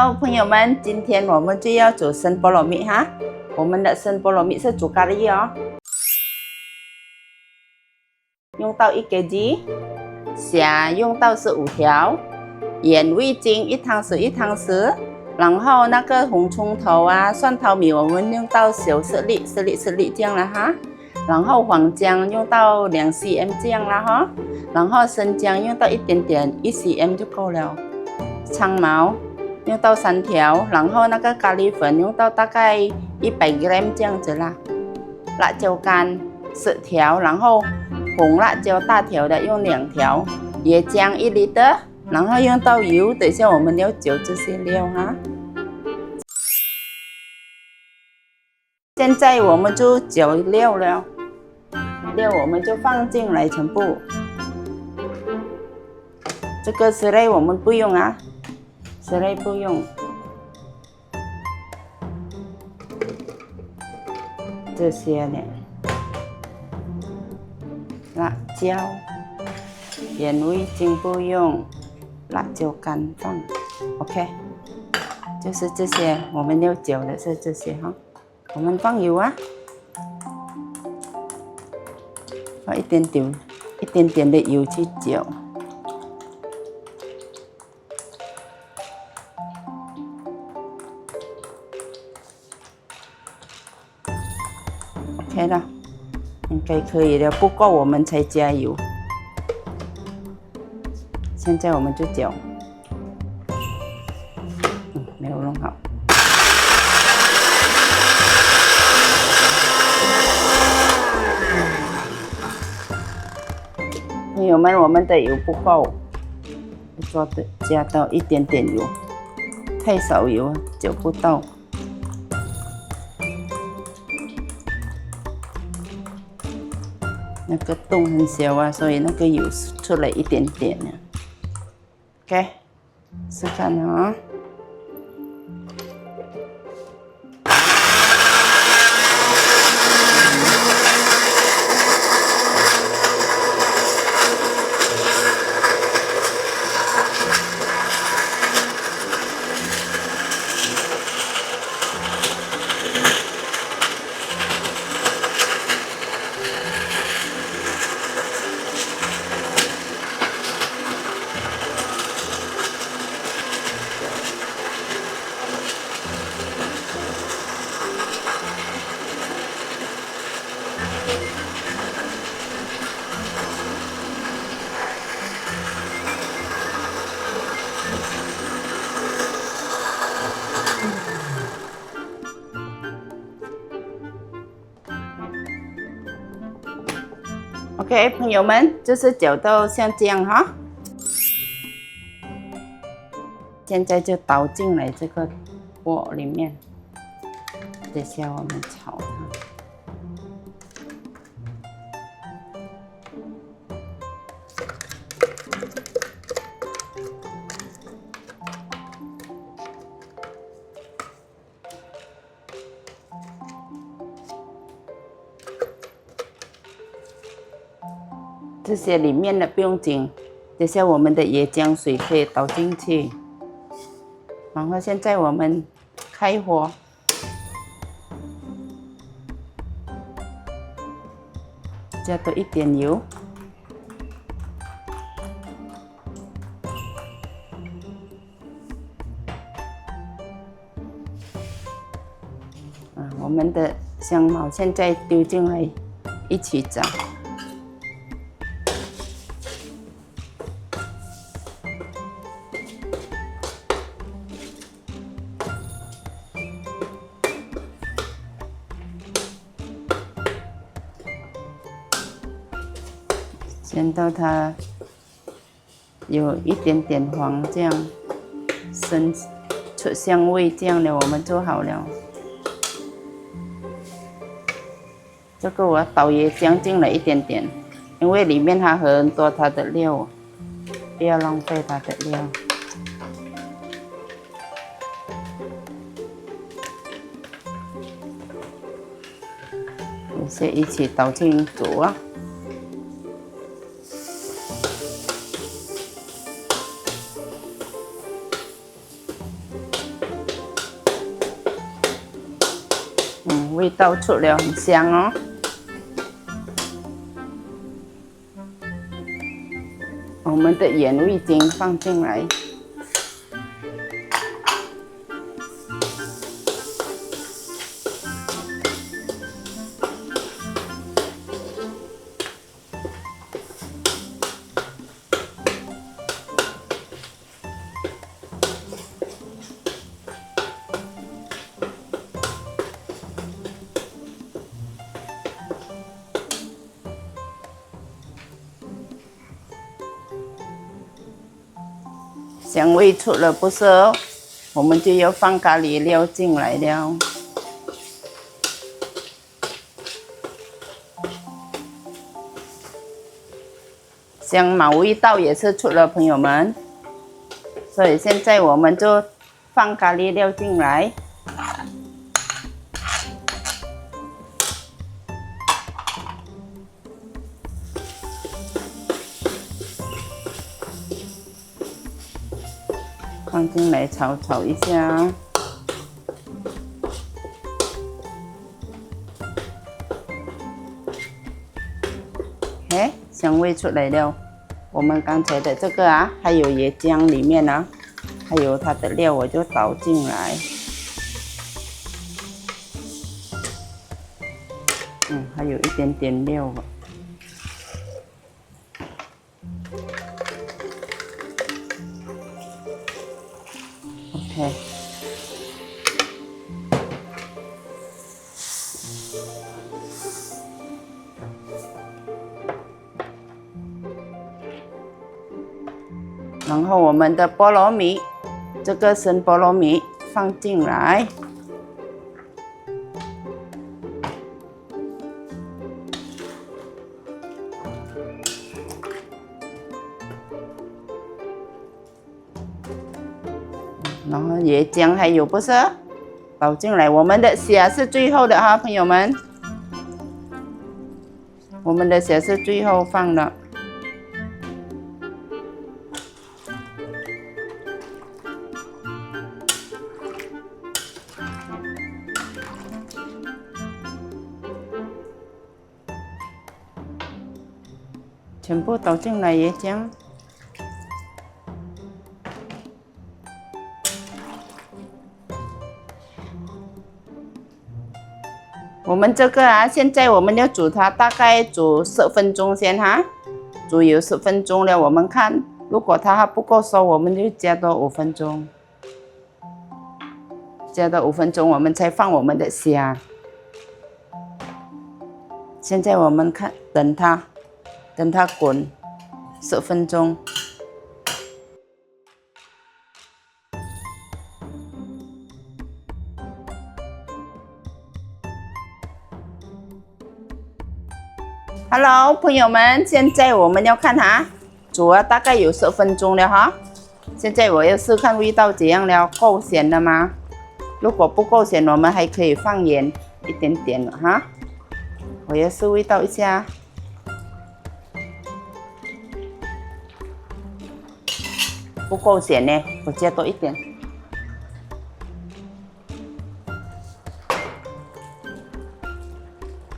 Hello，朋友们，今天我们就要煮生菠萝蜜哈。我们的生菠萝蜜是煮咖喱哦，用到一个鸡虾用到是五条，盐味精一汤匙一汤匙，然后那个红葱头啊、蒜头米我们用到小十粒、十粒、十粒这样了哈。然后黄姜用到两 cm 这样了哈，然后生姜用到一点点，一 cm 就够了。苍毛用到三条，然后那个咖喱粉用到大概一百 gram 这样子啦。辣椒干十条，然后红辣椒大条的用两条，椰浆一 l 的，然后用到油，等下我们要搅这些料哈。现在我们就搅料了，料我们就放进来全部。这个石类我们不用啊。之类不用，这些呢，辣椒、盐味精不用，辣椒干放，OK，就是这些，我们要搅的是这些哈。我们放油啊，放一点点，一点点的油去搅。OK 了，应该可以了，不够我们才加油。现在我们就搅，嗯，没有弄好。朋友们，我们的油不够，做的加到一点点油，太少油搅不到。那个洞很小啊，所以那个油出来一点点呢。OK，试看啊。OK，朋友们，就是搅到像这样哈，现在就倒进来这个锅里面，等下我们炒。这些里面的不用紧，等下我们的椰浆水可以倒进去。然后现在我们开火，加多一点油。啊，我们的香茅现在丢进来，一起炸。到它有一点点黄，这样生出香味，这样的我们做好了。这个我倒也将近了一点点，因为里面还很多它的料，不要浪费它的料。这些一起倒进煮啊。倒出了，很香哦。我们的盐味精放进来。香味出了不是哦？我们就要放咖喱料进来了。香茅味道也是出了，朋友们。所以现在我们就放咖喱料进来。放进来炒炒一下，哎，香味出来了。我们刚才的这个啊，还有椰浆里面呢，还有它的料，我就倒进来。嗯，还有一点点料。吧我们的菠萝米，这个生菠萝米放进来，然后椰浆还有不是？倒进来，我们的虾是最后的哈，朋友们，我们的虾是最后放的。全部倒进来椰浆，我们这个啊，现在我们要煮它，大概煮十分钟先哈，煮有十分钟了，我们看，如果它还不够熟，我们就加多五分钟，加多五分钟，我们才放我们的虾。现在我们看，等它。等它滚十分钟。Hello，朋友们，现在我们要看哈，煮了大概有十分钟了哈。现在我要试看味道怎样了，够咸了吗？如果不够咸，我们还可以放盐一点点哈。我要试味道一下。不够咸呢，我加多一点，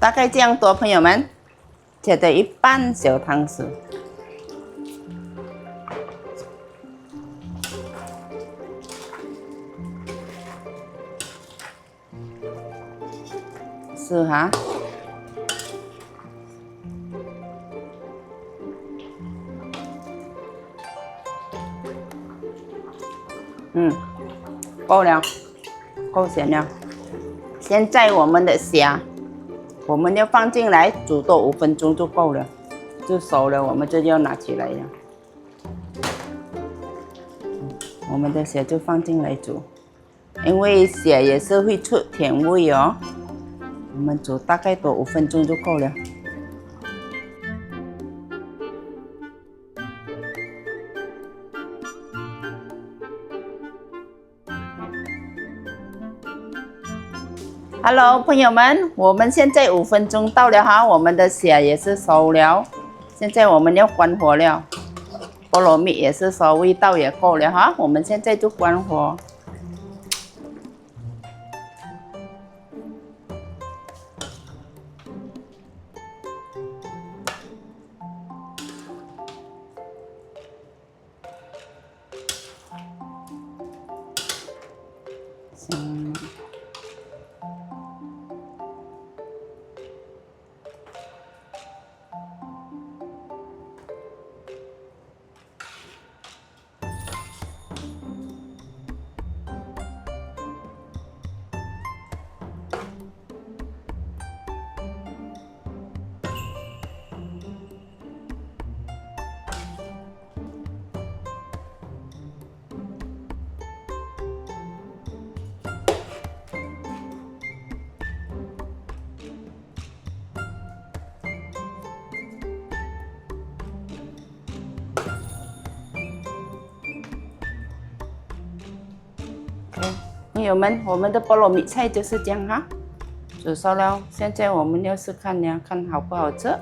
大概这样多，朋友们，加的一半小汤匙，是哈。嗯，够了，够咸了。现在我们的虾，我们要放进来煮多五分钟就够了，就熟了，我们就要拿起来了。我们的虾就放进来煮，因为虾也是会出甜味哦。我们煮大概多五分钟就够了。Hello，朋友们，我们现在五分钟到了哈，我们的虾也是熟了，现在我们要关火了。菠萝蜜也是熟，味道也够了哈，我们现在就关火。朋友们，我们的菠萝蜜菜就是这样哈，煮熟了。现在我们要试看呢，看好不好吃。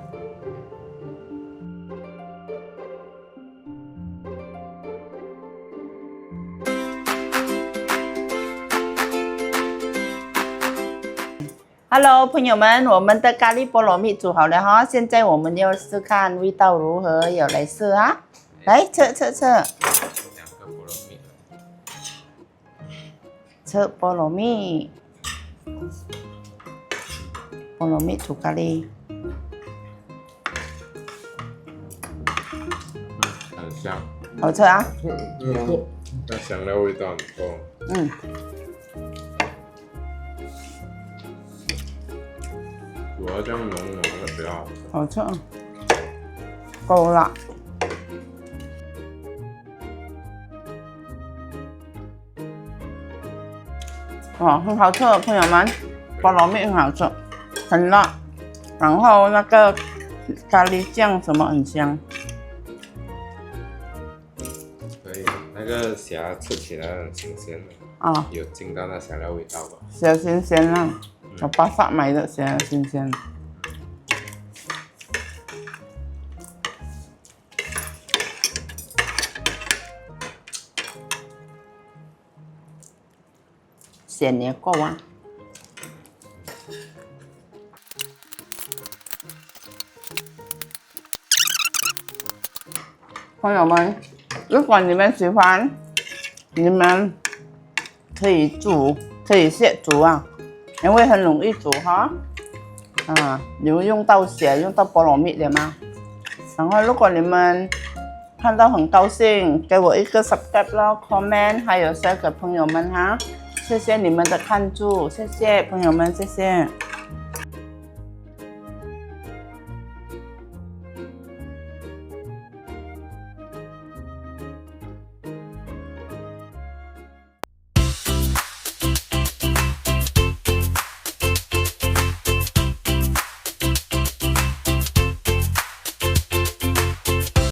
Hello，朋友们，我们的咖喱菠萝蜜煮好了哈，现在我们要试看味道如何，有来试啊。来，测测测。吃菠萝蜜，菠萝蜜煮咖喱，很香，好吃啊！嗯，那香料味道很够，嗯，主要这样浓浓的比较好吃。好吃啊，够了。哦，很好吃，朋友们，菠萝蜜很好吃，很辣，然后那个咖喱酱什么很香，可以，那个虾吃起来很新鲜的，啊，有进到那虾料味道吧？虾新鲜啊，我巴萨买的虾新鲜。咸也够啊。朋友们，如果你们喜欢，你们可以煮，可以现煮啊，因为很容易煮哈。啊，你会用到血，用到菠萝蜜的吗？然后如果你们看到很高兴，给我一个 subscribe 咯，comment，还有 share 给朋友们哈。谢谢你们的看住，谢谢朋友们，谢谢。